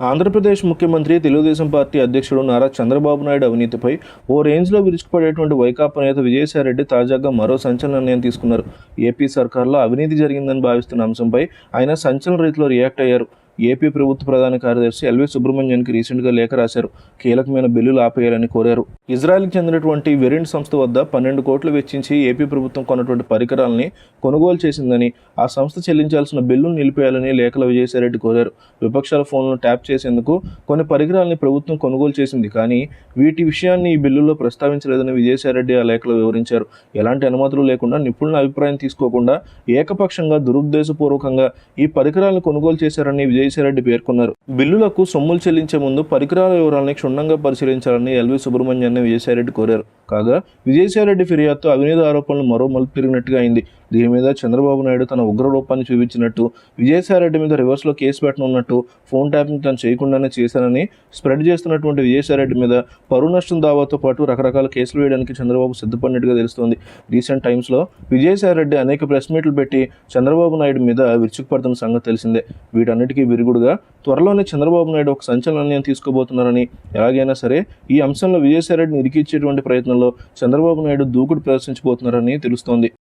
ఆంధ్రప్రదేశ్ ముఖ్యమంత్రి తెలుగుదేశం పార్టీ అధ్యక్షుడు నారా చంద్రబాబు నాయుడు అవినీతిపై ఓ రేంజ్లో విరుచుకుపడేటువంటి వైకాపా నేత విజయసాయిరెడ్డి తాజాగా మరో సంచలన నిర్ణయం తీసుకున్నారు. ఏపీ సర్కార్లో అవినీతి జరిగిందని భావిస్తున్న అంశంపై ఆయన సంచలన రీతిలో రియాక్ట్ అయ్యారు. ఏపీ ప్రభుత్వ ప్రధాన కార్యదర్శి ఎల్వి సుబ్రహ్మణ్యానికి రీసెంట్గా లేఖ రాశారు. కీలకమైన బిల్లులు ఆపేయాలని కోరారు. ఇజ్రాయెల్కి చెందినటువంటి వెరెంట్ సంస్థ వద్ద పన్నెండు కోట్లు వెచ్చించి ఏపీ ప్రభుత్వం కొన్నటువంటి పరికరాలని కొనుగోలు చేసిందని ఆ సంస్థ చెల్లించాల్సిన బిల్లును నిలిపేయాలని లేఖలో విజయసాయిరెడ్డి కోరారు. విపక్షాల ఫోన్లను ట్యాప్ చేసేందుకు కొన్ని పరికరాలని ప్రభుత్వం కొనుగోలు చేసింది కానీ వీటి విషయాన్ని ఈ బిల్లులో ప్రస్తావించలేదని విజయసాయిరెడ్డి ఆ లేఖలో వివరించారు. ఎలాంటి అనుమతులు లేకుండా నిపుణుల అభిప్రాయం తీసుకోకుండా ఏకపక్షంగా దురుద్దేశపూర్వకంగా ఈ పరికరాలను కొనుగోలు చేశారని విజయసాయిరెడ్డి పేర్కొన్నారు. బిల్లులకు సొమ్ములు చెల్లించే ముందు పరికరాల వివరాలని క్షుణ్ణంగా పరిశీలించాలని ఎల్వి సుబ్రహ్మణ్యాన్ని విజయసాయిరెడ్డి కోరారు. కాగా విజయసాయిరెడ్డి ఫిర్యాదుతో అవినీతి ఆరోపణలు మరో మలుపు పెరిగినట్టుగా అయింది. దీని మీద చంద్రబాబు నాయుడు తన ఉగ్ర రూపాన్ని చూపించినట్టు విజయసాయిరెడ్డి మీద రివర్స్లో కేసు పెట్టనున్నట్టు ఫోన్ ట్యాపింగ్ తను చేయకుండానే చేశానని స్ప్రెడ్ చేస్తున్నటువంటి విజయసాయిరెడ్డి మీద పరువు నష్టం దావాతో పాటు రకరకాల కేసులు వేయడానికి చంద్రబాబు సిద్ధపడినట్టుగా తెలుస్తోంది. రీసెంట్ టైమ్స్లో విజయసాయిరెడ్డి అనేక ప్రెస్ మీట్లు పెట్టి చంద్రబాబు నాయుడు మీద విరుచుకుపడుతున్న సంగతి తెలిసిందే. వీటన్నిటికీ విరుగుడుగా త్వరలోనే చంద్రబాబు నాయుడు ఒక సంచలన నిర్ణయం తీసుకోబోతున్నారని ఎలాగైనా సరే ఈ అంశంలో విజయసాయిరెడ్డిని ఇరికిచ్చేటువంటి ప్రయత్నంలో చంద్రబాబు నాయుడు దూకుడు ప్రదర్శించబోతున్నారని తెలుస్తోంది.